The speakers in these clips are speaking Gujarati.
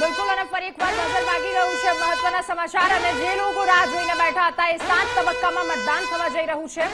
બિલકુલ, અને ફરી એકવાર નજર લાગી રહ્યું છે મહત્વના સમાચાર, અને જે લોકો રાહ જોઈને બેઠા હતા એ સાત તબક્કામાં મતદાન થવા જઈ રહ્યું છે.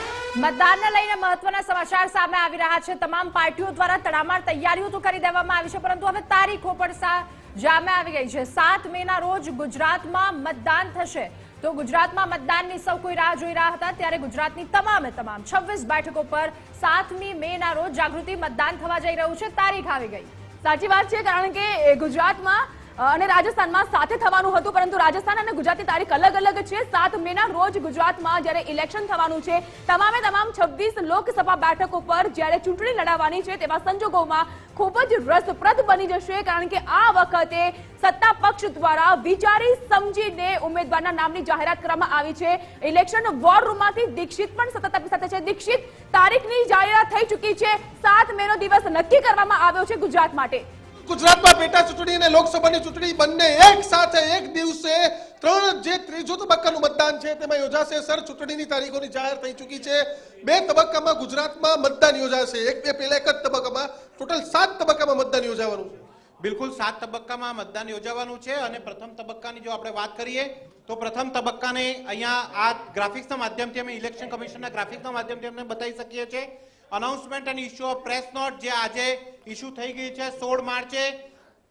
મતદાનને લઈને મહત્વના સમાચાર સામે આવી રહ્યા છે. તમામ પાર્ટીઓ દ્વારા તડામાર તૈયારીઓ તો કરી દેવામાં આવી છે, પરંતુ હવે તારીખો પણ જામે આવી ગઈ છે. સાત મે ના રોજ ગુજરાતમાં મતદાન થશે. તો ગુજરાતમાં મતદાનની સૌ કોઈ રાહ જોઈ રહ્યા હતા, ત્યારે ગુજરાતની તમામે તમામ છવ્વીસ બેઠકો પર સાતમી મે ના રોજ જાગૃતિ મતદાન થવા જઈ રહ્યું છે. તારીખ આવી ગઈ. સાચી વાત છે, કારણ કે ગુજરાતમાં અને રાજસ્થાનમાં સાથે થવાનું હતું, પરંતુ રાજસ્થાન અને ગુજરાતની તારીખ અલગ અલગ છે. સાત મેના રોજ ગુજરાતમાં જ્યારે ઇલેક્શન થવાનું છે, તમામે તમામ છવ્વીસ લોકસભા બેઠકો પર જ્યારે ચૂંટણી લડાવવાની છે, તેવા સંજોગોમાં ખૂબ જ રસપ્રદ બની જશે, કારણ કે આ વખતે સત્તા પક્ષ દ્વારા વિચારી સમજીને ઉમેદવારના નામની જાહેરાત કરવામાં આવી છે. ઇલેક્શન વોર રૂમમાંથી દીક્ષિત પણ સતત સાથે છે. દીક્ષિત તારીખની જાહેરાત થઈ ચૂકી છે. સાત મેનો દિવસ નક્કી કરવામાં આવ્યો છે ગુજરાત માટે. ગુજરાતમાં પેટા ચૂંટણી અને લોકસભાની ચૂંટણી બંને એક સાથે, એક દિવસે ત્રણ જે ત્રીજો તબક્કાનું મતદાન છે, તેમાં યોજાશે. સર, ચૂંટણીની તારીખોની જાહેર થઈ ચૂકી છે. બે તબક્કામાં ગુજરાતમાં મતદાન યોજાશે. એક, બે, પહેલા એક જ તબક્કામાં. ટોટલ સાત તબક્કામાં મતદાન યોજાવાનું છે. બિલકુલ સાત તબક્કામાં મતદાન યોજાવાનું છે અને પ્રથમ તબક્કાની જો આપણે વાત કરીએ, તો પ્રથમ તબક્કાને અહીંયા આ ગ્રાફિક્સના માધ્યમથી અમે ઇલેક્શન કમિશનના ગ્રાફિક્સના માધ્યમથી અમને બતાવી શકીએ છીએ. અનાઉન્સમેન્ટ અને ઇસ્યુ ઓફ પ્રેસ નોટ જે આજે ઇસ્યુ થઈ ગઈ છે સોળ માર્ચે,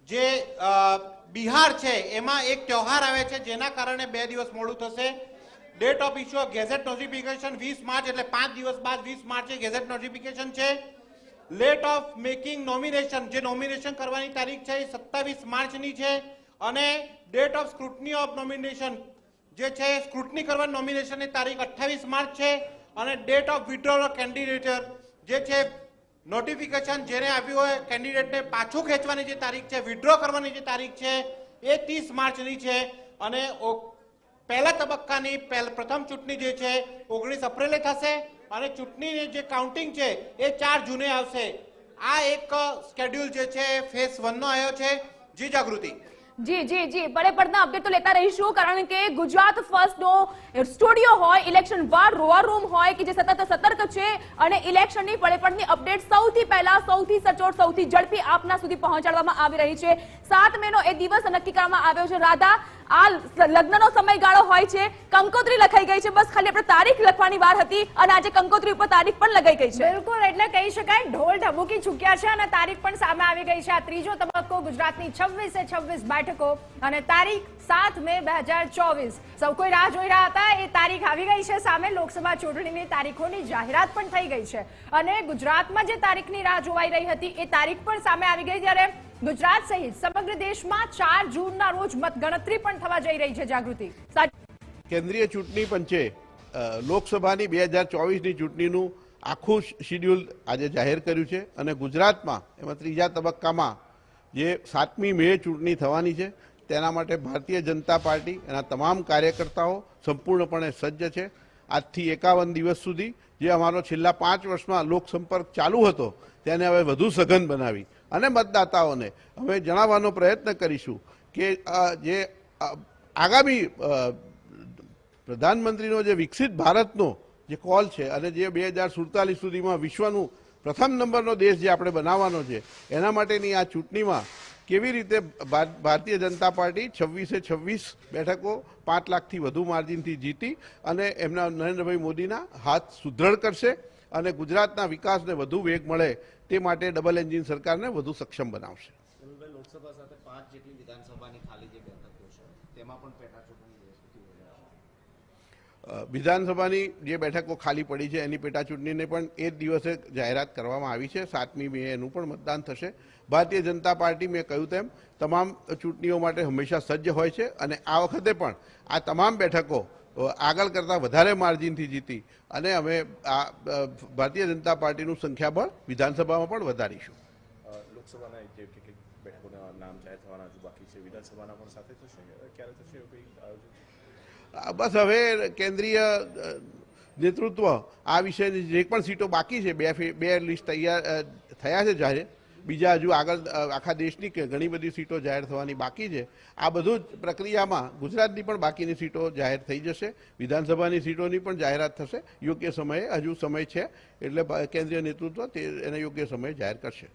જે બિહાર છે, એમાં એક તહેવાર આવે છે જેના કારણે બે દિવસ મોડું થશે. Date of issue of gazette notification વીસ માર્ચ એટલે પાંચ દિવસ બાદ વીસ માર્ચે ગેઝેટ નોટિફિકેશન છે. લેટ ઓફ મેકિંગ નોમિનેશન જે નોમિનેશન કરવાની તારીખ છે એ સત્તાવીસ માર્ચની છે. અને date of scrutiny of nomination જે છે સ્ક્રુટની કરવાની નોમિનેશનની તારીખ અઠ્ઠાવીસ માર્ચ છે. અને ડેટ ઓફ વિડ્રોલ કેન્ડિડેટર જે છે નોટિફિકેશન જેને આપ્યું હોય કેન્ડિડેટને પાછું ખેંચવાની જે તારીખ છે વિડ્રો કરવાની જે તારીખ છે, એ ત્રીસ માર્ચની છે. અને પહેલા તબક્કાની પ્રથમ ચૂંટણી જે છે, ઓગણીસ એપ્રિલે થશે અને ચૂંટણીની જે કાઉન્ટિંગ છે, એ ચાર જૂને આવશે. આ એક સ્કેડ્યુલ જે છે ફેસ વનનો આવ્યો છે, જી જાગૃતિ. જી જી જી. બડે પડના અપડેટ તો લેતા રહીશું, કારણ કે ગુજરાત ફર્સ્ટ નો સ્ટુડિયો હોય ઇલેક્શન વાર રોવા રૂમ હોય કે જે સતત સતર્ક છે અને ઇલેક્શનની પડે પડની અપડેટ સૌથી પહેલા, સૌથી સચોટ, સૌથી ઝડપી આપના સુધી પહોંચાડવામાં આવી રહી છે. સાત મે નો એ દિવસ નક્કી કરવામાં આવ્યો છે. રાધા, આ લગ્નનો સમયગાળો હોય છે. કંકોત્રી લખાઈ ગઈ છે. બસ ખાલી આપણે તારીખ લખવાની વાર હતી અને આજે કંકોત્રી ઉપર તારીખ પણ લગાઈ ગઈ છે. બિલકુલ, એટલે કહી શકાય, ઢોલ ઢબુકી ચૂક્યા છે અને તારીખ પણ સામે આવી ગઈ છે. આ ત્રીજો તબક્કો ગુજરાતની છવ્વીસે છવ્વીસ બેઠકો અને તારીખ સાત મે બે હજાર ચોવીસ. સૌ કોઈ રાહ જોઈ રહ્યા હતા? એ તારીખ આવી ગઈ છે. સામે લોકસભા ચૂંટણીની તારીખોની જાહેરાત પણ થઈ ગઈ છે. અને ગુજરાતમાં જે તારીખની રાહ જોવાઈ રહી હતી, એ તારીખ પણ સામે આવી ગઈ ત્યારે ગુજરાત સહિત સમગ્ર દેશમાં ચાર જૂનના રોજ મતગણતરી પણ થવા જઈ રહી છે જાગૃતિ. કેન્દ્રીય ચૂંટણી પંચે લોકસભાની બે હજાર ચોવીસની ચૂંટણીનું આખું શિડ્યુલ આજે જાહેર કર્યું છે અને ગુજરાતમાં, એમાં ત્રીજા તબક્કામાં જે સાતમી મે ચૂંટણી થવાની છે, તેના માટે ભારતીય જનતા પાર્ટી એના તમામ કાર્યકર્તાઓ સંપૂર્ણપણે સજ્જ છે. આજથી એકાવન દિવસ સુધી જે અમારો છેલ્લા પાંચ વર્ષમાં લોકસંપર્ક ચાલુ હતો, તેને હવે વધુ સઘન બનાવી. અને મતદાતાઓને હવે જણાવવાનો પ્રયત્ન કરીશું કે જે આગામી પ્રધાનમંત્રીનો જે વિકસિત ભારતનો જે કોલ છે અને જે બે હજાર સુડતાલીસ સુધીમાં વિશ્વનું પ્રથમ નંબરનો દેશ જે આપણે બનાવવાનો છે, એના માટેની આ ચૂંટણીમાં કેવી રીતે ભારતીય જનતા પાર્ટી છવ્વીસે છવ્વીસ બેઠકો પાંચ લાખથી વધુ માર્જિનથી જીતી અને એમના નરેન્દ્રભાઈ મોદીના હાથ સુદૃઢ કરશે અને ગુજરાતના વિકાસને વધુ વેગ મળે તે માટે ડબલ એન્જિન સરકારને વધુ સક્ષમ બનાવશે. લોકસભા સાથે પાંચ જેટલી વિધાનસભાની ખાલી જે બેઠકો છે, તેમાં પણ પેટા ચૂંટણી દેશથી યોજાશે અ, વિધાનસભાની જે બેઠકો ખાલી પડી છે એની પેટા ચૂંટણીને પણ એ જ દિવસે જાહેરાત કરવામાં આવી છે. સાતમી મે એનું પણ મતદાન થશે. ભારતીય જનતા પાર્ટી મેં કહ્યું તેમ, તમામ ચૂંટણીઓ માટે હંમેશા સજ્જ હોય છે અને આ વખતે પણ આ તમામ બેઠકો આગળ કરતાં વધારે માર્જિનથી જીતી અને અમે આ ભારતીય જનતા પાર્ટીનું સંખ્યાબળ વિધાનસભામાં પણ વધારીશું. લોકસભાના નામ જાહેર થવાના બાકી છે, વિધાનસભાના પણ સાથે થશે? ક્યારે થશે બસ હવે કેન્દ્રીય નેતૃત્વ આ વિષયની જે પણ સીટો બાકી છે, બે બે લિસ્ટ તૈયાર થયા છે જાહેર. બીજા હજુ આગળ આખા દેશની ઘણી બધી સીટો જાહેર થવાની બાકી છે. આ બધું જ પ્રક્રિયામાં ગુજરાતની પણ બાકીની સીટો જાહેર થઈ જશે. વિધાનસભાની સીટોની પણ જાહેરાત થશે. યોગ્ય સમયે, હજુ સમય છે, એટલે કેન્દ્રીય નેતૃત્વ તે, એને યોગ્ય સમયે જાહેર કરશે.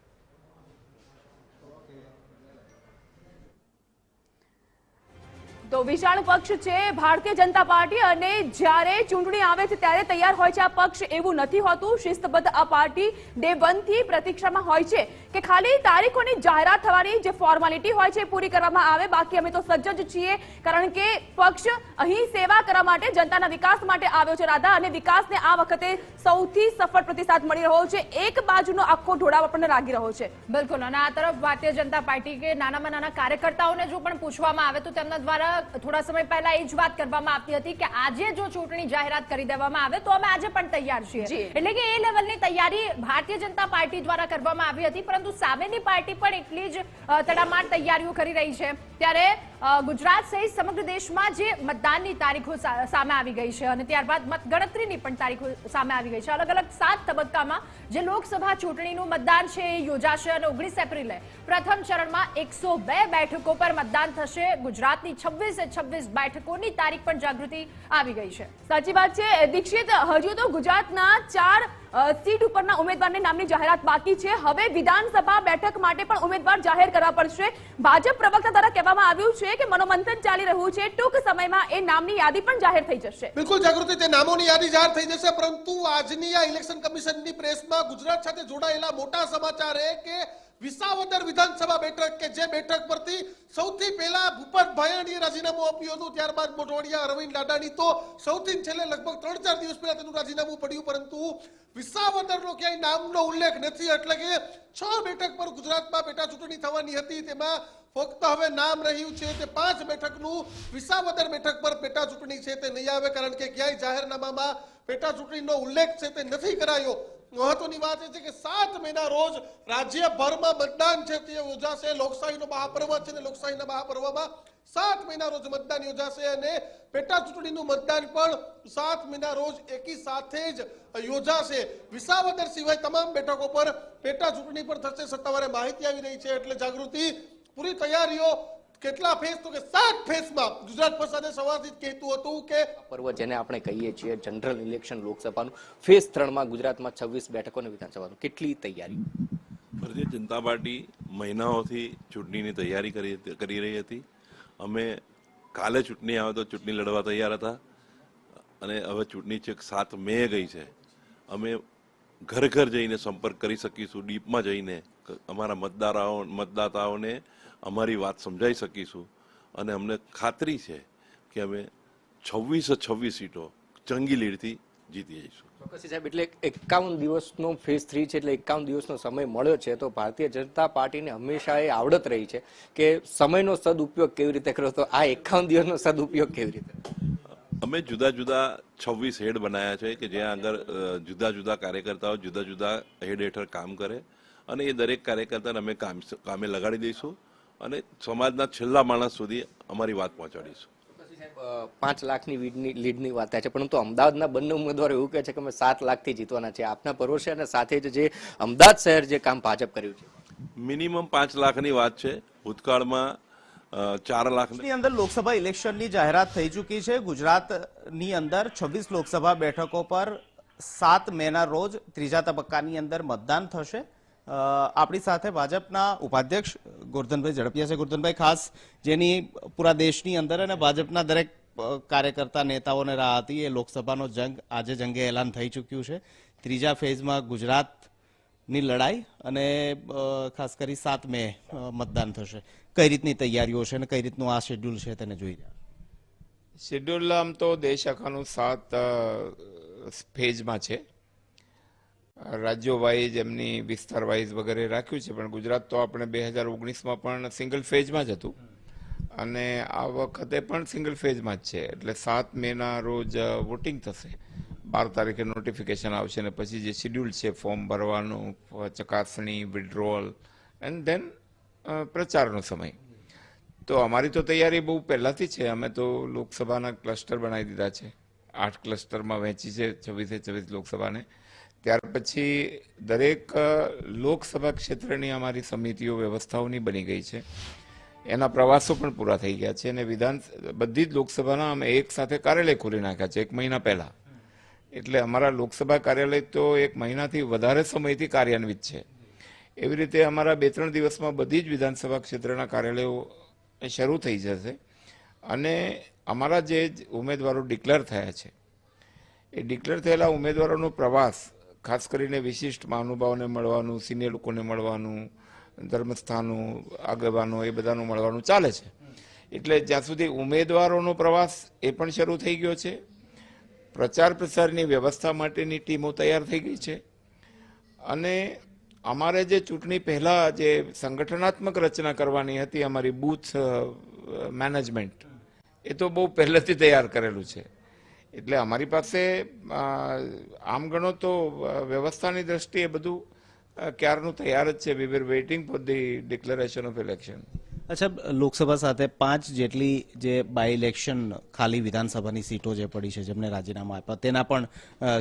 તો વિશાળ પક્ષ છે ભારતીય જનતા પાર્ટી અને જ્યારે ચૂંટણી આવે છે ત્યારે તૈયાર હોય છે આ પક્ષ. એવું નથી હોતું. શિસ્તબદ્ધ આ પાર્ટી ડે વનથી પ્રતીક્ષામાં હોય છે કે ખાલી તારીખોની જાહેરાત થવાની જે ફોર્માલિટી હોય છે પૂરી કરવામાં આવે. બાકી અમે તો સજ્જ જ છીએ. કારણ કે પક્ષ અહીં સેવા કરવા માટે, જનતાના વિકાસ માટે આવ્યો છે રાધા અને વિકાસને આ વખતે સૌથી સફળ પ્રતિસાદ મળી રહ્યો છે. એક બાજુનો આખો ઢોળાવ આપણને લાગી રહ્યો છે. બિલકુલ. અને આ તરફ ભારતીય જનતા પાર્ટી કે નાનામાં નાના કાર્યકર્તાઓને જો પણ પૂછવામાં આવે તો તેમના દ્વારા થોડા સમય પહેલા એ જ વાત કરવામાં આવતી હતી કે આજે જો ચૂંટણી જાહેરાત કરી દેવામાં આવે તો અમે આજે પણ તૈયાર છીએ. એટલે કે એ લેવલની તૈયારી ભારતીય જનતા પાર્ટી દ્વારા કરવામાં આવી હતી પરંતુ સામેની પાર્ટી પણ એટલી જ તડામાર તૈયારીઓ કરી રહી છે. ત્યારે ગુજરાત સહિત સમગ્ર દેશમાં જે મતદાનની તારીખો સામે આવી ગઈ છે અને ત્યારબાદ મતગણતરીની પણ તારીખો સામે આવી ગઈ છે. અલગ અલગ સાત તબક્કામાં જે લોકસભા ચૂંટણીનું મતદાન છે એ યોજાશે અને ઓગણીસ એપ્રિલે પ્રથમ ચરણમાં એકસો બે બેઠકો પર મતદાન થશે. ગુજરાતની છવ્વીસે છવ્વીસ બેઠકોની તારીખ પણ જાગૃતિ આવી ગઈ છે. સાચી વાત છે. દીક્ષિત, હજુ તો ગુજરાતના ચાર સીટ ઉપરના ઉમેદવારની નામની જાહેરાત બાકી છે. હવે વિધાનસભા બેઠક માટે પણ ઉમેદવાર જાહેર કરવા પડશે. ભાજપ પ્રવક્તા દ્વારા કહેવામાં આવ્યું છે કે મનોમંથન ચાલી રહ્યું છે. ટૂંક સમયમાં એ નામની યાદી પણ જાહેર થઈ જશે. બિલકુલ જાગૃતિ, તે નામોની યાદી જાહેર થઈ જશે, પરંતુ આજની આ ઇલેક્શન કમિશનની પ્રેસમાં ગુજરાત સાથે જોડાયેલા મોટા સમાચાર એ કે વિસાવદર વિધાનસભા બેઠક કે જે બેઠક પરથી સૌથી પહેલા ભૂપત ભાયાણીએ રાજીનામું આપ્યું હતું, ત્યારબાદ મોઢવાડિયા અરવિંદ લાડાણી તો સૌથી છેલ્લે લગભગ ત્રણ ચાર દિવસ પહેલા તેનું રાજીનામું પડ્યું, પરંતુ વિસાવદરનો ક્યાંય નામનો ઉલ્લેખ નથી, એટલે કે છ બેઠક પર ગુજરાતમાં પેટા ચૂંટણી થવાની હતી, તેમાં ફક્ત હવે નામ રહ્યું છે, તે પાંચ બેઠકનું વિસાવદર બેઠક પર પેટા ચૂંટણી છે, તે નહીં આવે, કારણ કે ક્યાંય જાહેરનામામાં પેટા ચૂંટણીનો ઉલ્લેખ છે, તે નથી કરાયો. મહત્વની વાત એ છે કે સાત મહિના રોજ રાજ્યભરમાં મતદાન છે તે યોજાશે. લોકશાહીનો મહાપર્વ છે અને લોકશાહીના મહાપર્વમાં સાત મહિના રોજ મતદાન યોજાશે અને પેટા ચૂંટણીનું મતદાન પણ સાત મહિના રોજ એકી સાથે જ યોજાશે. વિસાવદર સિવાય તમામ બેઠકો પર પેટા ચૂંટણી પણ થશે. સત્તાવારે માહિતી આવી રહી છે. એટલે જાગૃતિ પૂરી તૈયારીઓ કેટલા ફેસ તો કે સાત ફેસમાં ગુજરાત પ્રસાદે સવારથી જ કહેતું હતું કે પર્વ જેને આપણે કહીએ છીએ જનરલ ઇલેક્શન લોકસભાનું ફેસ ત્રણમાં ગુજરાતમાં છવ્વીસ બેઠકો અને વિધાનસભાનું. કેટલી તૈયારી? ભારતીય જનતા પાર્ટી મહિનાઓથી ચૂંટણીની તૈયારી કરી કરી રહી હતી. અમે કાલે ચૂંટણી આવે તો ચૂંટણી લડવા તૈયાર હતા. અને હવે ચૂંટણી છેક સાત મે ગઈ છે. અમે ઘર ઘર જઈને સંપર્ક કરી શકીશું ડીપમાં જઈને. અમારા મતદારાઓ મતદાતાઓને અમારી વાત સમજાવી શકીશું. અને અમને ખાતરી છે કે અમે છવ્વીસે છવ્વીસ સીટો જંગી લીડથી જીતી જઈશું. ચોક્કસથી સાહેબ એટલે એકાવન દિવસનો ફેઝ થ્રી છે એટલે એકાવન દિવસનો સમય મળ્યો છે તો ભારતીય જનતા પાર્ટીને હંમેશા એ આવડત રહી છે કે સમયનો સદુપયોગ કેવી રીતે કરો? તો આ એકાવન દિવસનો સદુપયોગ કેવી રીતે? અમે જુદા જુદા છવ્વીસ હેડ બનાવ્યા છે કે જ્યાં આગળ જુદા જુદા કાર્યકર્તાઓ જુદા જુદા હેડ હેઠળ કામ કરે. અને એ દરેક કાર્યકર્તાને અમે કામ કામે લગાડી દઈશું. અને સમાજના છેલ્લા માણસ સુધી અમારી વાત પહોંચાડીશું. પાંચ લાખની લીડની લીડની વાત થાય છે પરંતુ અમદાવાદના બંને ઉમેદવારો એવું કહે છે કે અમે સાત લાખથી જીતવાના છે આપના ભરોસે અને સાથે જ જે અમદાવાદ શહેર જે કામ ભાજપ કર્યું છે. મિનિમમ પાંચ લાખની વાત છે. ભૂતકાળમાં ચાર લાખની અંદર લોકસભા ઇલેક્શનની જાહેરાત થઈ ચૂકી છે. ગુજરાતની અંદર છવ્વીસ લોકસભા બેઠકો પર સાત મેના રોજ ત્રીજા તબક્કાની અંદર મતદાન થશે. આપણી સાથે ભાજપના ઉપાધ્યક્ષ ગોરધનભાઈ ઝડપિયા છે. ગોરધનભાઈ, ખાસ જેની પૂરા દેશની અંદર અને ભાજપના દરેક કાર્યકર્તા નેતાઓને રાહ હતી, એ લોકસભાનો જંગ આજે જંગે એલાન થઈ ચૂક્યું છે. ત્રીજા ફેઝમાં ગુજરાતની લડાઈ અને ખાસ કરી સાત મે મતદાન થશે. કઈ રીતની તૈયારીઓ છે અને કઈ રીતનું આ શેડ્યુલ છે તેને જોઈ રહ્યા શેડ્યુલ આમ તો દેશ આખાનું સાત ફેઝમાં છે. રાજ્યો વાઇઝ એમની વિસ્તાર વાઇઝ વગેરે રાખ્યું છે, પણ ગુજરાત તો આપણે બે હજાર ઓગણીસમાં પણ સિંગલ ફેઝમાં જ હતું. અને આ વખતે પણ સિંગલ ફેઝમાં જ છે, એટલે સાત મેના રોજ વોટિંગ થશે. બાર તારીખે નોટિફિકેશન આવશે અને પછી જે શેડ્યુલ છે ફોર્મ ભરવાનું ચકાસણી વિડ્રોઅલ એન્ડ ધેન પ્રચારનો સમય. તો અમારી તો તૈયારી બહુ પહેલાંથી છે, અમે તો લોકસભાના ક્લસ્ટર બનાવી દીધા છે. આઠ ક્લસ્ટરમાં વહેંચી છે, છવ્વીસે છવ્વીસ લોકસભાને. ત્યાર પછી દરેક લોકસભા ક્ષેત્રની અમારી સમિતિઓ વ્યવસ્થાઓની બની ગઈ છે. એના પ્રવાસો પણ પૂરા થઈ ગયા છે અને વિધાન, બધી જ લોકસભાના અમે એક સાથે કાર્યાલય ખોલી નાખ્યા છે એક મહિના પહેલા. એટલે અમારા લોકસભા કાર્યાલય તો એક મહિનાથી વધારે સમયથી કાર્યાન્વિત છે. એવી રીતે અમારા બે ત્રણ દિવસમાં બધી જ વિધાનસભા ક્ષેત્રના કાર્યાલયો શરૂ થઈ જશે અને અમારા જે ઉમેદવારો ડિક્લેર થયા છે. એ ડિક્લેર થયેલા ઉમેદવારોનો પ્રવાસ ખાસ કરીને વિશિષ્ટ મહાનુભાવોને મળવાનું, સિનિયર લોકોને મળવાનું, ધર્મસ્થાનો, આગેવાનો એ બધાનું મળવાનું ચાલે છે. એટલે જ્યાં સુધી ઉમેદવારોનો પ્રવાસ એ પણ શરૂ થઈ ગયો છે. પ્રચાર પ્રસારની વ્યવસ્થા માટેની ટીમો તૈયાર થઈ ગઈ છે. અને અમારે જે ચૂંટણી પહેલાં જે સંગઠનાત્મક રચના કરવાની હતી, અમારી બૂથ મેનેજમેન્ટ, એ તો બહુ પહેલેથી તૈયાર કરેલું છે. એટલે અમારી પાસે આમ ગણો તો વ્યવસ્થાની દ્રષ્ટિએ બધું ક્યારનું તૈયાર જ છે. We were waiting for the declaration of election અચ્છા, લોકસભા સાથે પાંચ જેટલી જે બાય ઇલેક્શન ખાલી વિધાનસભાની સીટો જે પડી છે, જેમને રાજીનામા આપ્યા, તેના પણ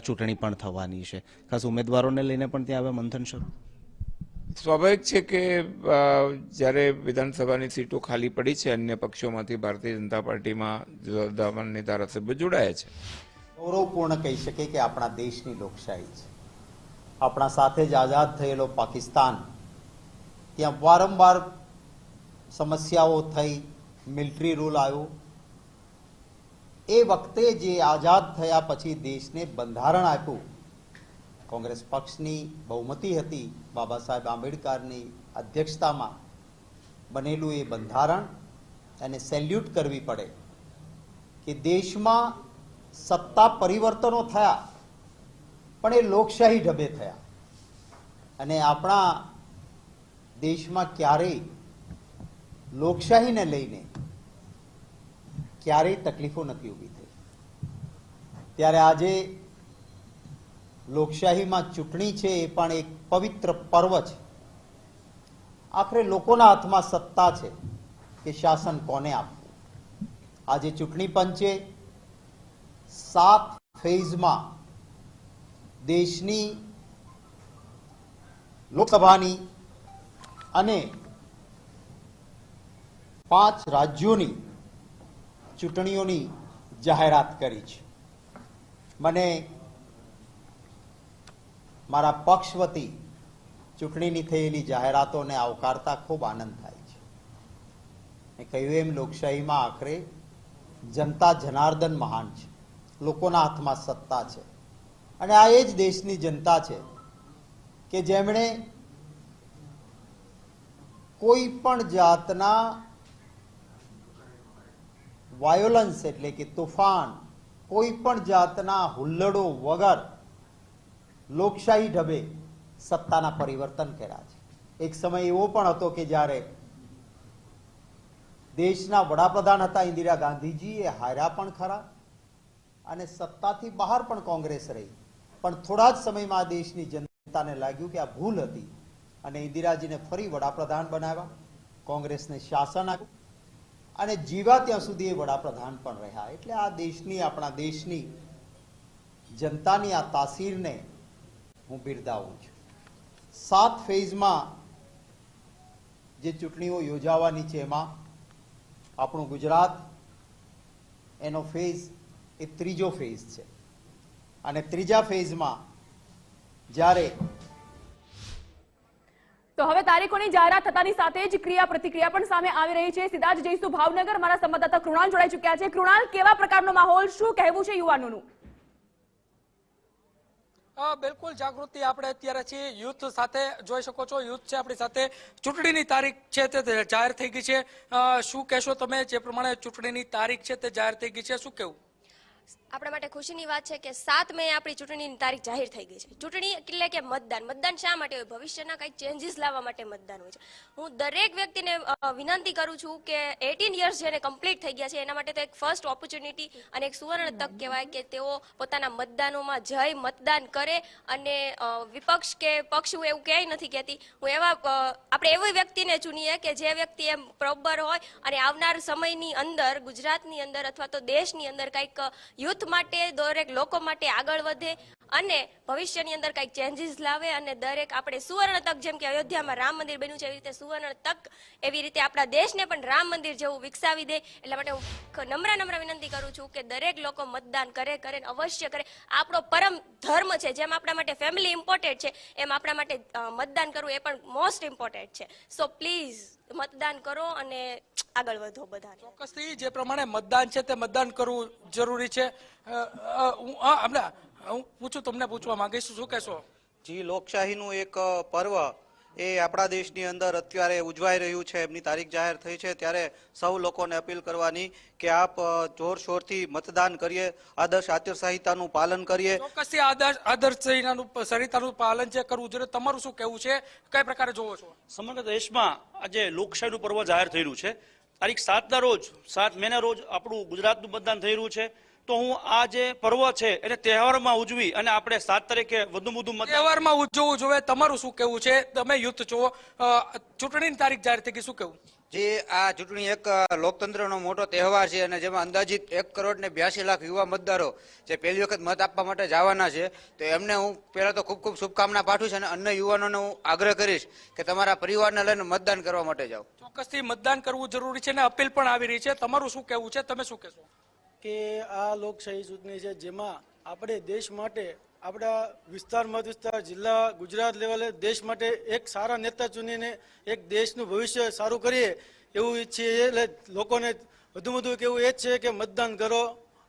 ચૂંટણી પણ થવાની છે. ખાસ ઉમેદવારોને લઈને પણ ત્યાં હવે મંથન શરૂ સ્વાભાવિક છે કે જ્યારે વિધાનસભાની સીટો ખાલી પડી છે, અન્ય પક્ષોમાંથી ભારતીય જનતા પાર્ટીમાં જવાબદારની ધારાસભ્ય જોડાયા છે. ગૌરવપૂર્ણ કહી શકે કે આપણા દેશની લોકશાહી છે. આપણા સાથે જ આઝાદ થયેલો પાકિસ્તાન, ત્યાં વારંવાર સમસ્યાઓ થઈ, મિલિટરી રૂલ આવ્યો. એ વખતે જે આઝાદ થયા પછી દેશને બંધારણ આપ્યું કોંગ્રેસ પક્ષની બહુમતી હતી બાબા સાહેબ આંબેડકરની અધ્યક્ષતામાં બનેલું એ બંધારણ એને સેલ્યુટ કરવી પડે કે દેશમાં સત્તા પરિવર્તનો થયા, પણ એ લોકશાહી ઢબે થયા. અને આપણા દેશમાં ક્યારેય લોકશાહીને લઈને ક્યારેય તકલીફો નથી ઊભી થઈ. ત્યારે આજે લોકશાહીમાં ચૂંટણી છે એ પણ એક પવિત્ર પર્વ છે. આખરે લોકોના હાથમાં સત્તા છે કે શાસન કોને આપવું? આજે ચૂંટણી પંચે સાત ફેઝમાં દેશની, લોકસભાની અને પાંચ રાજ્યોની ચૂંટણીઓની જાહેરાત કરી છે. મને મારા પક્ષ વતી ચૂંટણીની થયેલી જાહેરાતોને આવકારતા ખૂબ આનંદ થાય છે. મેં કહ્યું એમ, લોકશાહીમાં આખરે જનતા જનાર્દન મહાન છે. લોકોના હાથમાં સત્તા છે. અને આ એ જ દેશની જનતા છે કે જેમણે કોઈ પણ જાતના વાયોલન્સ એટલે કે તોફાન, કોઈ પણ જાતના હુલ્લડો વગર લોકશાહી ઢબે સત્તાના પરિવર્તન કર્યા છે. એક સમય એવો પણ હતો કે જ્યારે દેશના વડાપ્રધાન હતા ઇન્દિરા ગાંધીજી એ હાર્યા પણ ખરા અને સત્તાથી બહાર પણ કોંગ્રેસ રહી. પણ થોડા જ સમયમાં આ દેશની જનતાને લાગ્યું કે આ ભૂલ હતી અને ઇન્દિરાજીને ફરી વડાપ્રધાન બનાવ્યા. કોંગ્રેસને શાસન આપ્યું અને જીવા ત્યાં સુધી એ વડાપ્રધાન પણ રહ્યા. એટલે આ દેશની, આપણા દેશની જનતાની આ તાસીરને હું બિરદાવું છું. સાત ફેઝમાં જે ચૂંટણીઓ યોજાવાની છે એમાં આપણું ગુજરાત, એનો ફેઝ એ ત્રીજો ફેઝ છે. અને ત્રીજા ફેઝમાં જ્યારે તો હવે તારીખોની જાહેરાત થતાની સાથે જ ક્રિયા પ્રતિક્રિયા પણ સામે આવી રહી છે. સીધા જ જઈશું ભાવનગર. મારા સંવાદદાતા કૃણાલ જોડાઈ ચુક્યા છે. કૃણાલ, કેવા પ્રકારનો માહોલ? શું કહેવું છે યુવાનોનું? બિલકુલ જાગૃતિ આપણે અત્યારે છીએ. યુથ સાથે જોઈ શકો છો. યુથ છે આપણી સાથે. ચૂંટણીની તારીખ છે તે જાહેર થઈ ગઈ છે. શું કહેશો તમે? જે પ્રમાણે ચૂંટણીની તારીખ છે તે જાહેર થઈ ગઈ છે. શું કેવું આપણા માટે ખુશીની વાત છે કે સાત મે આપણી ચૂંટણીની તારીખ જાહેર થઈ ગઈ છે. ચૂંટણી એટલે કે મતદાન. મતદાન શા માટે હોય? ભવિષ્યના કંઈક ચેન્જીસ લાવવા માટે મતદાન હોય છે. હું દરેક વ્યક્તિને વિનંતી કરું છું કે એટીન યર્સ જેને કમ્પ્લીટ થઈ ગયા છે, એના માટે તો એક ફર્સ્ટ ઓપોર્ચ્યુનિટી અને એક સુવર્ણ તક કહેવાય કે તેઓ પોતાના મતદાનોમાં જઈ મતદાન કરે અને વિપક્ષ કે પક્ષ હું એવું ક્યાંય નથી કહેતી. હું એવા આપણે એવી વ્યક્તિને ચૂનીએ કે જે વ્યક્તિ એમ પ્રોબર હોય અને આવનાર સમયની અંદર, ગુજરાતની અંદર અથવા તો દેશની અંદર કંઈક યુથ માટે, દરેક લોકો માટે આગળ વધે અને ભવિષ્યની અંદર કંઈક ચેન્જીસ લાવે અને દરેક આપણે સુવર્ણ તક, જેમ કે અયોધ્યામાં રામ મંદિર બન્યું છે, એવી રીતે સુવર્ણ તક એવી રીતે આપણા દેશને પણ રામ મંદિર જેવું વિકસાવી દે. એટલા માટે હું નમ્ર નમ્ર વિનંતી કરું છું કે દરેક લોકો મતદાન કરે કરે અવશ્ય કરે. આપણો પરમ ધર્મ છે, જેમ આપણા માટે ફેમિલી ઇમ્પોર્ટેન્ટ છે, એમ આપણા માટે મતદાન કરવું એ પણ મોસ્ટ ઇમ્પોર્ટન્ટ છે. સો પ્લીઝ મતદાન કરો અને આગળ વધો બધા ચોક્કસથી જે પ્રમાણે મતદાન છે તે મતદાન કરવું જરૂરી છે. હું હમણાં હું પૂછું તમને પૂછવા માંગીશ. શું કહેશો? જી લોકશાહીનું એક પર્વ એ આપણા દેશની અંદર અત્યારે ઉજવાઈ રહ્યું છે એમની તારીખ જાહેર થઈ છે ત્યારે સૌ લોકોને અપીલ કરવાની કે આપ જોરશોરથી મતદાન કરીએ આદર્શ આચારસંહિતાનું પાલન કરીએ. ચોક્કસથી આદર્શ આદર્શ સંહિતાનું સંહિતાનું પાલન છે કરવું જોઈએ તમારું શું કહેવું છે? કઈ પ્રકારે જોવો છો? સમગ્ર દેશમાં આજે લોકશાહીનું પર્વ જાહેર થઈ રહ્યું છે. તારીખ સાતના રોજ સાત મેના રોજ આપણું ગુજરાતનું મતદાન થઈ રહ્યું છે. તો હું આ જે પર્વ છે એને તહેવારમાં ઉજવી અને આપણે સાત તારીખે વધુ વધુ મતદાન તહેવારમાં ઉજવવું જોઈએ. તમારું શું કહેવું છે? તમે યુદ્ધ છો ચૂંટણીની તારીખ જાહેર થઈ ગઈ. શું કહેવું? જે આ ચૂંટણી એક લોકતંત્રનો મોટો તહેવાર છે અને જેમાં અંદાજિત એક કરોડ ને બ્યાસી લાખ યુવા મતદારો જે પહેલી વખત મત આપવા માટે જવાના છે. તો એમને હું પહેલાં તો ખૂબ ખૂબ શુભકામના પાઠવીશ અને અન્ય યુવાનોને હું આગ્રહ કરીશ કે તમારા પરિવારને લઈને મતદાન કરવા માટે જાઓ. ચોક્કસથી મતદાન કરવું જરૂરી છે અને અપીલ પણ આવી રહી છે. તમારું શું કહેવું છે? તમે શું કહેશો? કે આ લોકશાહી ચૂંટણી છે જેમાં આપણે દેશ માટે આપણા વિસ્તાર મત વિસ્તાર, જિલ્લા, ગુજરાત લેવલે દેશ માટે એક સારા નેતા ચૂનીને એક દેશનું ભવિષ્ય સારું કરીએ એવું ઈચ્છીએ છીએ. એટલે લોકોને વધુ વધુ કેવું એ જ છે કે મતદાન કરો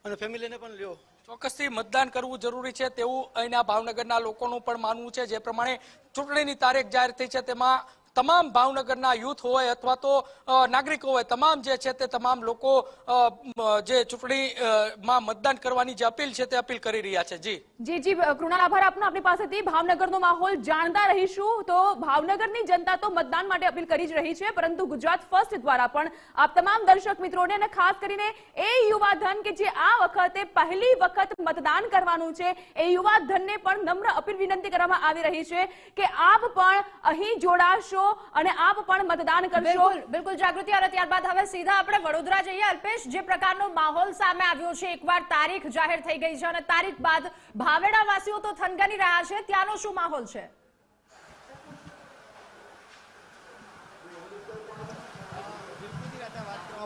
અને ફેમિલીને પણ લ્યો ચોક્કસથી મતદાન કરવું જરૂરી છે તેવું અહીંના ભાવનગરના લોકોનું પણ માનવું છે જે પ્રમાણે ચૂંટણીની તારીખ જાહેર થઈ છે તેમાં તમામ ભાવનગરના યુથ હોય અથવા તો નાગરિકો હોય, તમામ જે છે તે તમામ લોકો જે ચૂંટણીમાં મતદાન કરવાની જે અપીલ છે તે અપીલ કરી રહ્યા છે. જી. જી જી કૃણાલ, આભાર આપનો. આપણી પાસેથી ભાવનગરનો માહોલ જાણતા રહીશું. તો ભાવનગરની જનતા તો મતદાન માટે અપીલ કરી જ રહી છે, પરંતુ ગુજરાત ફર્સ્ટ દ્વારા પણ આપ તમામ દર્શક મિત્રોને અને ખાસ કરીને એ યુવા ધન કે જે આ વખતે પહેલી વખત મતદાન કરવાનું છે, એ યુવા ધનને પણ નમ્ર અપીલ વિનંતી કરવામાં આવી રહી છે કે આપ પણ અહીં જોડાશો અને આપ પણ મતદાન કરશો. બિલકુલ જાગૃતિ અને ત્યારબાદ હવે સીધા આપણે વડોદરા જઈએ, અલ્પેશ. જે પ્રકારનો માહોલ સામે આવ્યો છે, એકવાર તારીખ જાહેર થઈ ગઈ છે અને તારીખ બાદ ભાવેડા વાસીઓ તો થનગની રહ્યા છે. ત્યાંનો શું માહોલ છે?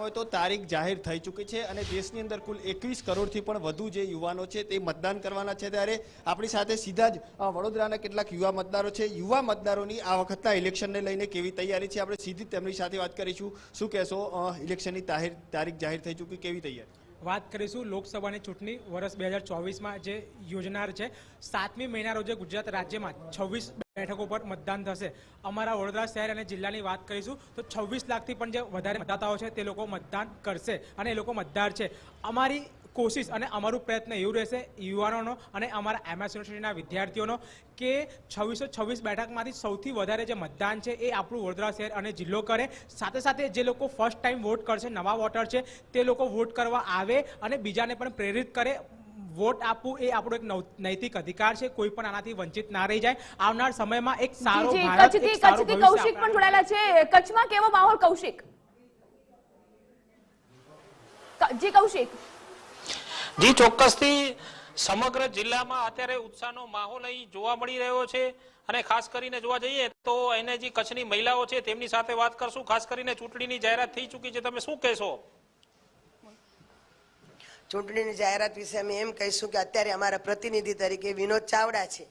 હોય તો તારીખ જાહેર થઈ ચૂકી છે અને દેશની અંદર કુલ એકવીસ કરોડથી પણ વધુ જે યુવાનો છે તે મતદાન કરવાના છે ત્યારે આપણી સાથે સીધા જ વડોદરાના કેટલાક યુવા મતદારો છે. યુવા મતદારોની આ વખતના ઇલેક્શનને લઈને કેવી તૈયારી છે? આપણે સીધી તેમની સાથે વાત કરીશું. શું કહેશો ઇલેક્શનની તારીખ જાહેર થઈ ચૂકી, કેવી તૈયારી? વાત કરીશું લોકસભાની ચૂંટણી વર્ષ બે હજાર ચોવીસમાં જે યોજનાર છે. સાતમી મહિના રોજે ગુજરાત રાજ્યમાં છવ્વીસ બેઠકો પર મતદાન થશે. અમારા વડોદરા શહેર અને જિલ્લાની વાત કરીશું તો છવ્વીસ લાખથી પણ જે વધારે મતદાતાઓ છે તે લોકો મતદાન કરશે અને એ લોકો મતદાર છે. અમારી કોશિશ અને અમારું પ્રયત્ન એવું રહેશે યુવાનોનો અને અમારા એમએસ યુનિવર્સિટીના વિદ્યાર્થીઓનો કે છવ્વીસો છવ્વીસ બેઠકમાંથી સૌથી વધારે જે મતદાન છે એ આપણું વડોદરા શહેર અને જિલ્લો કરે. સાથે સાથે જે લોકો ફર્સ્ટ ટાઈમ વોટ કરશે નવા વોટર છે તે લોકો વોટ કરવા આવે અને બીજાને પણ પ્રેરિત કરે. વોટ આપવું એ આપણો એક નૈતિક અધિકાર છે કોઈ પણ આનાથી વંચિત ના રહી જાય. આવનાર સમયમાં એક સારો ભારત એક સારું કૌશિક પણ જોડાયેલા છે. કચ્છમાં કેવો માહોલ કૌશિક? જી કૌશિક. જી, ચોક્કસથી સમગ્ર જિલ્લામાં અત્યારે ઉત્સાહનો માહોલ અહીં જોવા મળી રહ્યો છે અને ખાસ કરીને જોવા જઈએ તો એને જે કચ્છની મહિલાઓ છે તેમની સાથે વાત કરશું. ખાસ કરીને ચૂંટણીની જાહેરાત થઈ ચૂકી છે. તમે શું કહેશો? ચૂંટણીની જાહેરાત વિશે અમે એમ કહીશું કે અત્યારે અમારા પ્રતિનિધિ તરીકે વિનોદ ચાવડા છે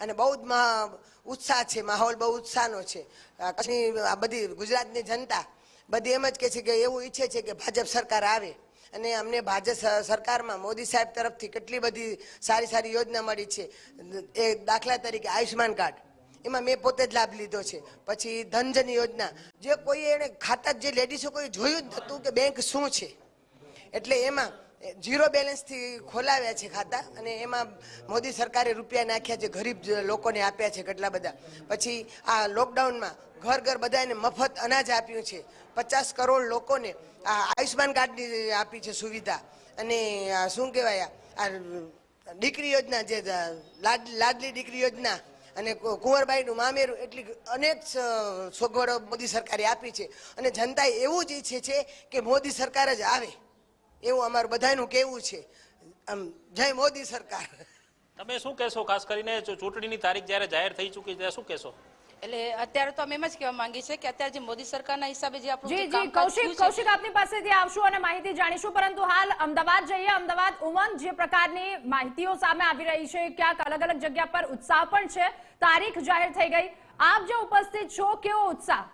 અને બહુ જ ઉત્સાહ છે, માહોલ બહુ ઉત્સાહનો છે. કચ્છની આ બધી ગુજરાતની જનતા બધી એમ જ કહે છે કે એવું ઈચ્છે છે કે ભાજપ સરકાર આવે. અને અમને ભાજપ સરકારમાં મોદી સાહેબ તરફથી કેટલી બધી સારી સારી યોજના મળી છે. એ દાખલા તરીકે આયુષ્માન કાર્ડ. એમાં મેં પોતે જ લાભ લીધો છે. પછી ધનજન યોજના. જે કોઈ એને ખાતા જે લેડીસો કોઈ જોયું જ નહોતું કે બેંક શું છે. એટલે એમાં ઝીરો બેલેન્સથી ખોલાવ્યા છે ખાતા અને એમાં મોદી સરકારે રૂપિયા નાખ્યા છે, ગરીબ લોકોને આપ્યા છે કેટલા બધા. પછી આ લોકડાઉનમાં ઘર ઘર બધાને મફત અનાજ આપ્યું છે. પચાસ કરોડ લોકોને આ આયુષ્માન કાર્ડની આપી છે સુવિધા. અને શું કહેવાય, આ દીકરી યોજના જે લાડ, લાડલી દીકરી યોજના અને કુંવરબાઈનું મામેરું એટલી અનેક સગવડો મોદી સરકારે આપી છે. અને જનતા એવું જ ઈચ્છે છે કે મોદી સરકાર જ આવે. એવું અમારું બધાનું કહેવું છે. આમ, જય મોદી સરકાર. તમે શું કહેશો? ખાસ કરીને ચૂંટણીની તારીખ જ્યારે જાહેર થઈ ચૂકી છે શું કહેશો? એટલે અત્યારે તો અમે એમ જ કહેવા માંગીએ છીએ કે અત્યારે જે મોદી સરકારના હિસાબે જે આપણું જી જી કૌશિક કૌશિક આપની પાસેથી આવશું અને માહિતી જાણીશું. પરંતુ હાલ અમદાવાદ જઈએ. અમદાવાદ ઉમંગ જે પ્રકારની માહિતીઓ સામે આવી રહી છે. ક્યાંક અલગ અલગ જગ્યા પર ઉત્સાહ પણ છે. તારીખ જાહેર થઈ ગઈ. આપ જે ઉપસ્થિત છો કેવો ઉત્સાહ?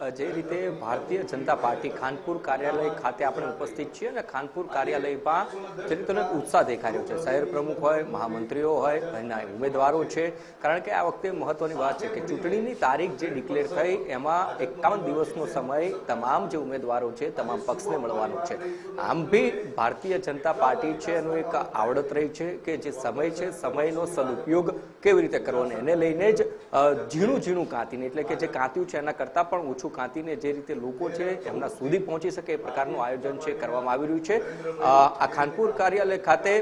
અ, જે રીતે ભારતીય જનતા પાર્ટી ખાનપુર કાર્યાલય ખાતે આપણે ઉપસ્થિત છીએ અને ખાનપુર કાર્યાલયમાં જે રીતનો ઉત્સાહ દેખાઈ રહ્યો છે. શહેર પ્રમુખ હોય મહામંત્રીઓ હોય એના ઉમેદવારો છે. કારણ કે આ વખતે મહત્વની વાત છે કે ચૂંટણીની તારીખ જે ડિક્લેર થઈ એમાં એકાવન દિવસનો સમય તમામ જે ઉમેદવારો છે તમામ પક્ષને મળવાનો છે. આમ બી ભારતીય જનતા પાર્ટી છે એનું એક આવડત રહી છે કે જે સમય છે સમયનો સદુપયોગ કેવી રીતે કરવાની એને લઈને જ ઝીણું ઝીણું કાંતીને, એટલે કે જે કાંત્યું છે એના કરતાં પણ ઓછું કાંતીને જે રીતે લોકો છે એમના સુધી પહોંચી શકે એ પ્રકારનું આયોજન છે, કરવામાં આવી રહ્યું છે. આ ખાનપુર કાર્યાલય ખાતે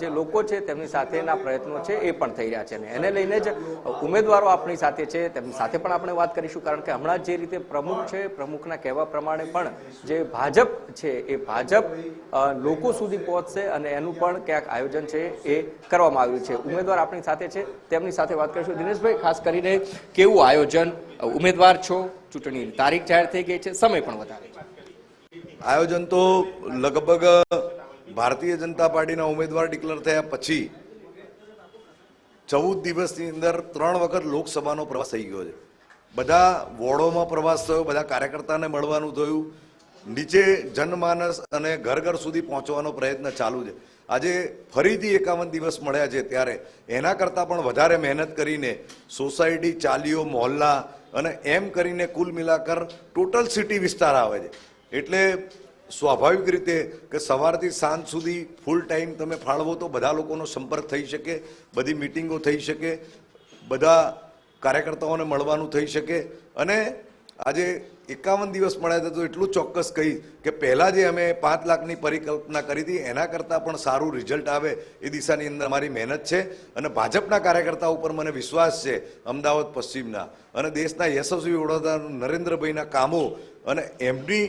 જે લોકો છે તેમની સાથેના પ્રયત્નો છે એ પણ થઈ રહ્યા છે અને એને લઈને જ ઉમેદવારો આપણી સાથે છે. તેમની સાથે પણ આપણે વાત કરીશું કારણ કે હમણાં જે રીતે પ્રમુખ છે, પ્રમુખના કહેવા પ્રમાણે પણ જે ભાજપ છે એ ભાજપ લોકો સુધી પહોંચશે અને એનું પણ ક્યાંક આયોજન છે એ કરવામાં આવ્યું છે. ઉમેદવાર આપણી સાથે છે. તેમની સાથે વાત કરીશું. દિનેશભાઈ, ખાસ કરીને કેવું આયોજન? ઉમેદવાર છો, ચૂંટણીની તારીખ જાહેર થઈ ગઈ છે, સમય પણ વધારે છે. આયોજન તો લગભગ ભારતીય જનતા પાર્ટીના ઉમેદવાર ડિક્લેર થયા પછી ચૌદ દિવસની અંદર ત્રણ વખત લોકસભાનો પ્રવાસ થઈ ગયો છે. બધા વોર્ડોમાં પ્રવાસ થયો, બધા કાર્યકર્તાને મળવાનું થયું. નીચે જનમાનસ અને ઘર ઘર સુધી પહોંચવાનો પ્રયત્ન ચાલુ છે. આજે ફરીથી એકાવન દિવસ મળ્યા છે ત્યારે. એના કરતાં પણ વધારે મહેનત કરીને સોસાયટી, ચાલીઓ, મોહલ્લા અને એમ કરીને કુલ મિલાકર ટોટલ સિટી વિસ્તાર આવે છે. એટલે સ્વાભાવિક રીતે કે સવારથી સાંજ સુધી ફૂલ ટાઈમ તમે ફાળવો તો બધા લોકોનો સંપર્ક થઈ શકે, બધી મિટિંગો થઈ શકે, બધા કાર્યકર્તાઓને મળવાનું થઈ શકે. અને આજે એકાવન દિવસ મળ્યા હતા તો એટલું ચોક્કસ કહી કે પહેલાં જે અમે પાંચ લાખની પરિકલ્પના કરી હતી, એના કરતાં પણ સારું રિઝલ્ટ આવે એ દિશાની અંદર અમારી મહેનત છે. અને ભાજપના કાર્યકર્તા ઉપર મને વિશ્વાસ છે, અમદાવાદ પશ્ચિમના. અને દેશના યશસ્વી વડોદરા નરેન્દ્રભાઈના કામો અને એમની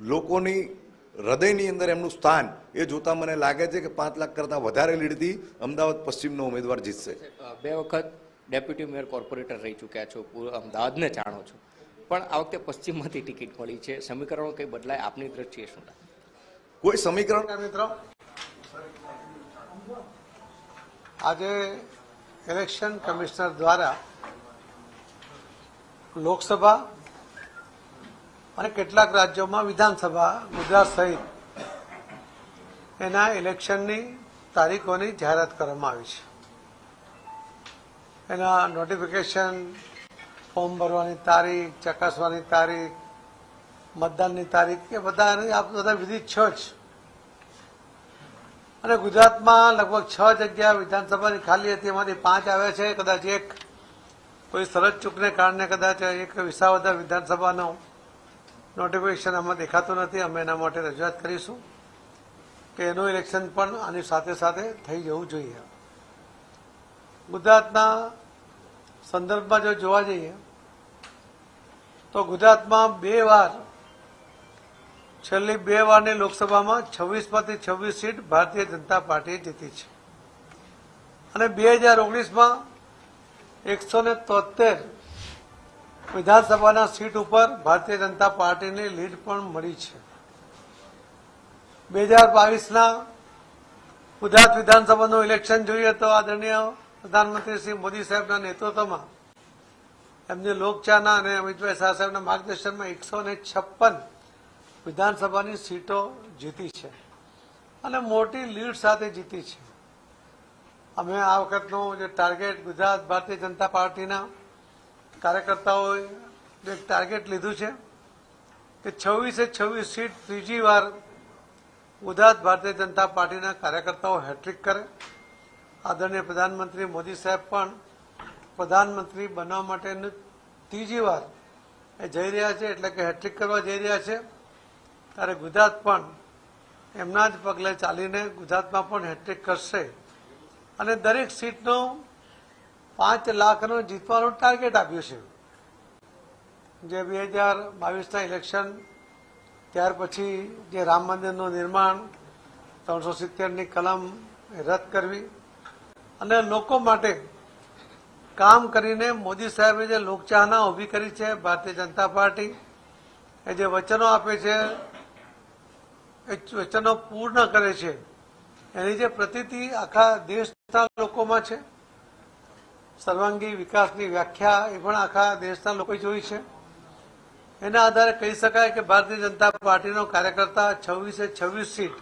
લોકોની હૃદયની અંદર એમનું સ્થાન એ જોતા મને લાગે છે કે પાંચ લાખ કરતાં વધારે લીડથી અમદાવાદ પશ્ચિમનો ઉમેદવાર જીતશે. બે વખત ડેપ્યુટી મેયર કોર્પોરેટર રહી ચૂક્યા છો અમદાવાદને જાણો છો. પણ આ વખતે પશ્ચિમમાંથી ટિકિટ મળી છે. સમીકરણો કંઈ બદલાય? આપની દ્રષ્ટિએ શું કોઈ સમીકરણ મિત્રો? આજે ઇલેક્શન કમિશનર દ્વારા લોકસભા અને કેટલાક રાજ્યોમાં વિધાનસભા, ગુજરાત સહિત એના ઇલેક્શનની તારીખોની જાહેરાત કરવામાં આવી છે. એના નોટિફિકેશન ફોર્મ ભરવાની તારીખ, ચકાસવાની તારીખ, મતદાનની તારીખ, એ બધાની આ બધા વિધિ છ જ. અને ગુજરાતમાં લગભગ છ જગ્યા વિધાનસભાની ખાલી હતી, એમાંથી પાંચ આવ્યા છે, કદાચ એક કોઈ સરહદ ચૂકને કારણે કદાચ એક વિસાવદર વિધાનસભાનો નોટિફિકેશન આમાં દેખાતું નથી, અમે એના માટે રજૂઆત કરીશું કે એનું ઇલેક્શન પણ આની સાથે સાથે થઈ જવું જોઈએ. ગુજરાતના સંદર્ભમાં જો જોવા જઈએ, તો ગુજરાતમાં બે વાર, છેલ્લી બે વારની લોકસભામાં છવ્વીસમાંથી છવ્વીસ સીટ ભારતીય જનતા પાર્ટીએ જીતી છે. અને બે હજાર ઓગણીસમાં એકસો ને તોતેર વિધાનસભાના સીટ ઉપર ભારતીય જનતા પાર્ટીની લીડ પણ મળી છે. બે હજાર બાવીસના ગુજરાત વિધાનસભાનું ઇલેક્શન જોઈએ તો આદરણીય પ્રધાનમંત્રી શ્રી મોદી સાહેબના નેતૃત્વમાં એમની લોકચાહના અને અમિતભાઈ શાહ સાહેબના માર્ગદર્શનમાં એકસો ને છપ્પન વિધાનસભાની સીટો જીતી છે. અને મોટી લીડ સાથે જીતી છે. અમે આ વખતનું જે ટાર્ગેટ ગુજરાત ભારતીય જનતા પાર્ટીના કાર્યકર્તાઓએ એક ટાર્ગેટ લીધું છે કે છવ્વીસે છવ્વીસ સીટ ત્રીજી વાર ગુજરાત ભારતીય જનતા પાર્ટીના કાર્યકર્તાઓ હેટ્રિક કરે. આદરણીય પ્રધાનમંત્રી મોદી સાહેબ પણ પ્રધાનમંત્રી બનવા માટેનું ત્રીજી વાર એ જઈ રહ્યા છે, એટલે કે હેટ્રિક કરવા જઈ રહ્યા છે. ત્યારે ગુજરાત પણ એમના જ પગલે ચાલીને ગુજરાતમાં પણ હેટ્રિક કરશે. અને દરેક સીટનો પાંચ લાખનું જીતવાનું ટાર્ગેટ આપ્યું છે. જે બે હજાર બાવીસના ઇલેક્શન, ત્યાર પછી જે રામ મંદિરનું નિર્માણ, ત્રણસો સિત્તેરની કલમ રદ કરવી અને લોકો માટે કામ કરીને મોદી સાહેબે જે લોકચાહના ઊભી કરી છે, ભારતીય જનતા પાર્ટી, એ જે વચનો આપે છે, એ વચનો પૂર્ણ કરે છે, એની જે પ્રતિતિ આખા દેશના લોકોમાં છે. સર્વાંગી વિકાસની વ્યાખ્યા એ પણ આખા દેશના લોકોએ જોઈ છે. એના આધારે કહી શકાય કે ભારતીય જનતા પાર્ટીનો કાર્યકર્તા છવ્વીસે છવ્વીસ સીટ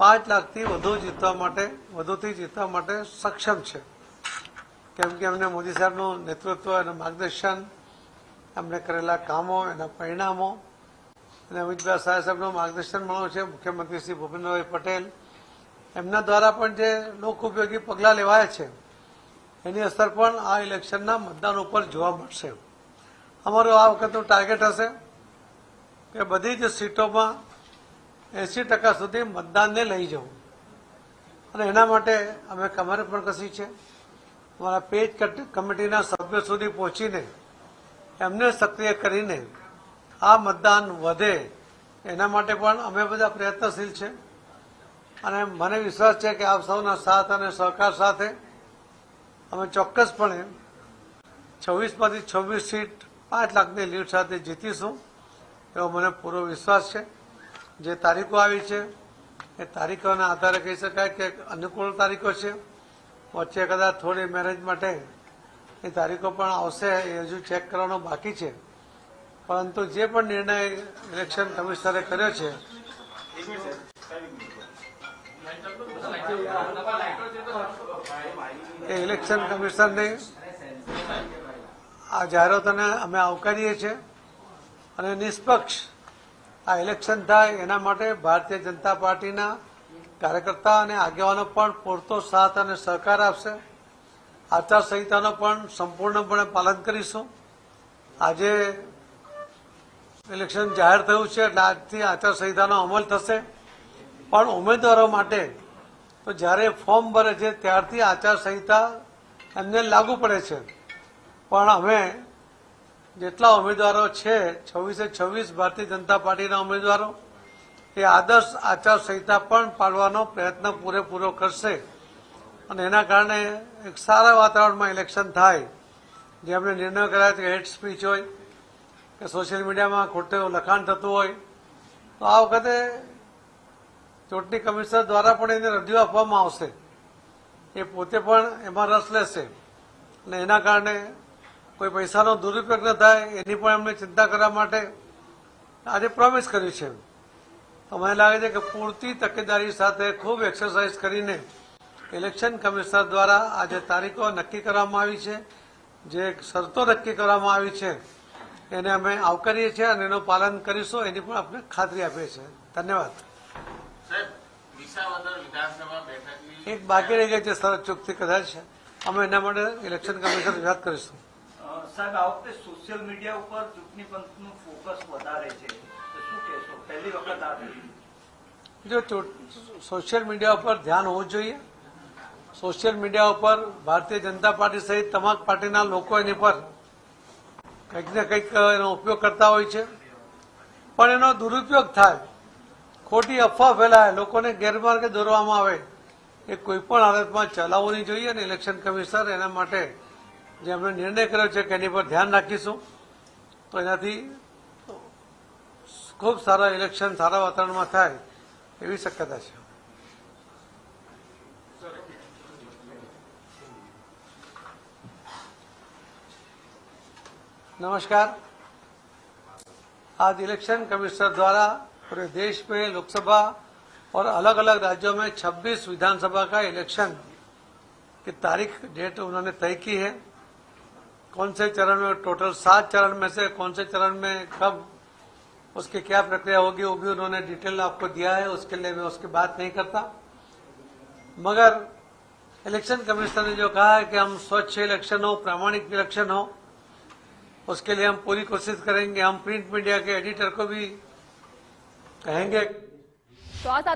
પાંચ લાખથી વધુ જીતવા માટે, વધુથી જીતવા માટે સક્ષમ છે. કેમ કે એમને મોદી સાહેબનું નેતૃત્વ અને માર્ગદર્શન, એમને કરેલા કામો, એના પરિણામો, અને અમિતભાઈ શાહ સાહેબનું માર્ગદર્શન મળ્યું છે. મુખ્યમંત્રી શ્રી ભૂપેન્દ્રભાઈ પટેલ એમના દ્વારા પણ જે લોક ઉપયોગી પગલાં લેવાયા છે, એની અસર પણ આ ઇલેક્શનના મતદાન ઉપર જોવા મળશે. અમારું આ વખતનું ટાર્ગેટ હશે કે બધી જ સીટોમાં એંસી ટકા સુધી મતદાનને લઈ જવું. અને એના માટે અમે કમર પણ કસી છે. અમારા પેજ કમિટીના સભ્યો સુધી પહોંચીને એમને સક્રિય કરીને આ મતદાન વધે એના માટે પણ અમે બધા પ્રયત્નશીલ છે. અને મને વિશ્વાસ છે કે આપ સૌના સાથ અને સહકાર સાથે અમે ચોક્કસપણે છવ્વીસમાંથી છવ્વીસ સીટ પાંચ લાખની લીડ સાથે જીતીશું એવો મને પૂરો વિશ્વાસ છે. જે તારીખો આવી છે, એ તારીખોના આધારે કહી શકાય કે અનુકૂળ તારીખો છે. વચ્ચે કદાચ થોડી મેરેજ માટે એ તારીખો પણ આવશે, એ હજુ ચેક કરવાનો બાકી છે. પરંતુ જે પણ નિર્ણય ઇલેક્શન કમિશનરે કર્યો છે, એ ઇલેક્શન કમિશનની આ જાહેરાતોને અમે આવકારીએ છીએ અને નિષ્પક્ષ આ ઇલેક્શન થાય, એના માટે ભારતીય જનતા પાર્ટીના કાર્યકર્તા અને આગેવાનો પણ પૂરતો સાથ અને સહકાર આપશે. આચારસંહિતાનો પણ સંપૂર્ણપણે પાલન કરીશું. આજે ઇલેક્શન જાહેર થયું છે, એટલે આજથી આચારસંહિતાનો અમલ થશે. પણ ઉમેદવારો માટે તો જ્યારે ફોર્મ ભરે છે, ત્યારથી આચારસંહિતા એમને લાગુ પડે છે. પણ અમે જેટલા ઉમેદવારો છે, છવ્વીસે છવ્વીસ ભારતીય જનતા પાર્ટીના ઉમેદવારો, એ આદર્શ આચારસંહિતા પણ પાડવાનો પ્રયત્ન પૂરેપૂરો કરશે. અને એના કારણે એક સારા વાતાવરણમાં ઇલેક્શન થાય. જેમણે નિર્ણય કરાય કે હેડ સ્પીચ હોય, કે સોશિયલ મીડિયામાં ખોટું લખાણ થતું હોય, તો આ વખતે ચૂંટણી કમિશનર દ્વારા પણ એને રજૂ આપવામાં આવશે. એ પોતે પણ એમાં રસ લેશે. અને એના કારણે કોઈ પૈસાનો દુરુપયોગ ન થાય એની પણ એમને ચિંતા કરવા માટે આજે પ્રોમિસ કર્યું છે તો મને લાગે છે કે પૂરતી તકેદારી સાથે ખૂબ એક્સરસાઇઝ કરીને ઇલેક્શન કમિશનર દ્વારા આજે તારીખો નક્કી કરવામાં આવી છે. જે શરતો નક્કી કરવામાં આવી છે એને અમે આવકારીએ છીએ અને એનું પાલન કરીશું એની પણ આપણે ખાતરી આપીએ છીએ. ધન્યવાદ. એક બાકી રહી ગઈ છે સરળ ચૂકથી કદાચ. અમે એના માટે ઇલેક્શન કમિશનર યાદ કરીશું. સાહેબ, આ વખતે સોશિયલ મીડિયા ઉપર ચૂંટણી પંચનું ફોકસ વધારે છે. શું કહેશો? પહેલી વખત આ જો સોશિયલ મીડિયા ઉપર ધ્યાન હોવું જોઈએ. સોશિયલ મીડિયા ઉપર ભારતીય જનતા પાર્ટી સહિત તમામ પાર્ટીના લોકો એની પર કંઈક ને કંઈક એનો ઉપયોગ કરતા હોય છે. પણ એનો દુરુપયોગ થાય. ખોટી અફવા ફેલાય, લોકોને ગેરમાર્ગે દોરવામાં આવે, એ કોઈ પણ હાલતમાં ચલાવવું નહીં જોઈએ અને ઇલેક્શન કમિશનર એના માટે જે એમણે નિર્ણય કર્યો છે કે એની પર ધ્યાન રાખીશું તો એનાથી ખૂબ સારા ઇલેક્શન સારા વાતાવરણમાં થાય એવી શક્યતા છે नमस्कार आज इलेक्शन कमिश्नर द्वारा पूरे देश में लोकसभा और अलग अलग राज्यों में 26 विधानसभा का इलेक्शन की तारीख डेट उन्होंने तय की है कौन से चरण में टोटल सात चरण में से कौन से चरण में, कब उसकी क्या प्रक्रिया होगी, वो भी उन्होंने डिटेल आपको दिया है, उसके लिए मैं उसकी बात नहीं करता। मगर इलेक्शन कमिश्नर ने जो कहा है कि हम स्वच्छ इलेक्शन हो, प्रामाणिक इलेक्शन हो, उसके लिए हम पूरी कोशिश करेंगे। हम प्रिंट मीडिया के एडिटर को भी कहेंगे। तो आज